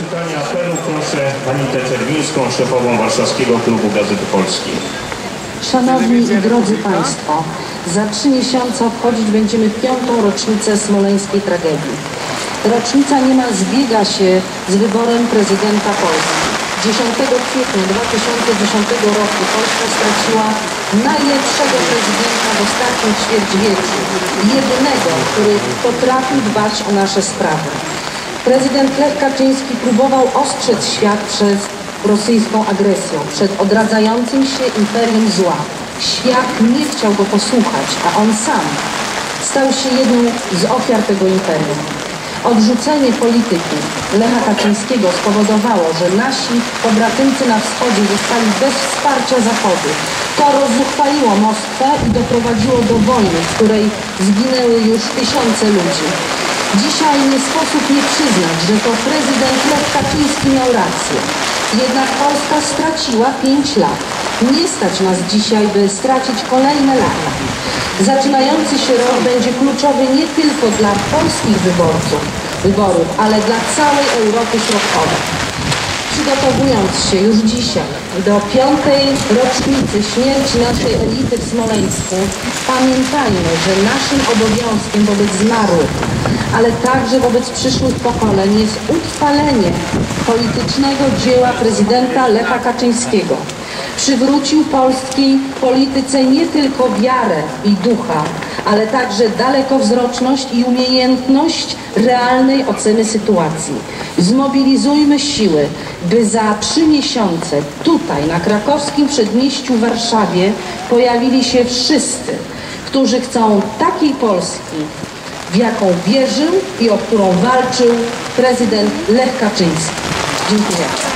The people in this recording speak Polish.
czytania apelu proszę Anitę Czerwińską, szefową Warszawskiego Klubu Gazety Polskiej. Szanowni i drodzy Państwo, za trzy miesiące obchodzić będziemy piątą rocznicę smoleńskiej tragedii. Rocznica niemal zbiega się z wyborem prezydenta Polski. 10 kwietnia 2010 roku Polska straciła najlepszego prezydenta w ostatnim ćwierćwieczu. Jedynego, który potrafił dbać o nasze sprawy. Prezydent Lech Kaczyński próbował ostrzec świat przed rosyjską agresją, przed odradzającym się imperium zła. Świat nie chciał go posłuchać, a on sam stał się jedną z ofiar tego imperium. Odrzucenie polityki Lecha Kaczyńskiego spowodowało, że nasi pobratymcy na wschodzie zostali bez wsparcia Zachodu. To rozzuchwaliło Moskwę i doprowadziło do wojny, w której zginęły już tysiące ludzi. Dzisiaj nie sposób nie przyznać, że to prezydent Lech Kaczyński miał rację. Jednak Polska straciła pięć lat. Nie stać nas dzisiaj, by stracić kolejne lata. Zaczynający się rok będzie kluczowy nie tylko dla polskich wyborców, wyborów, ale dla całej Europy Środkowej. Przygotowując się już dzisiaj do piątej rocznicy śmierci naszej elity w Smoleńsku, pamiętajmy, że naszym obowiązkiem wobec zmarłych, ale także wobec przyszłych pokoleń jest utrwalenie politycznego dzieła prezydenta Lecha Kaczyńskiego. Przywrócił polskiej polityce nie tylko wiarę i ducha, ale także dalekowzroczność i umiejętność realnej oceny sytuacji. Zmobilizujmy siły, by za trzy miesiące tutaj, na krakowskim przedmieściu w Warszawie, pojawili się wszyscy, którzy chcą takiej Polski, w jaką wierzył i o którą walczył prezydent Lech Kaczyński. Dziękuję.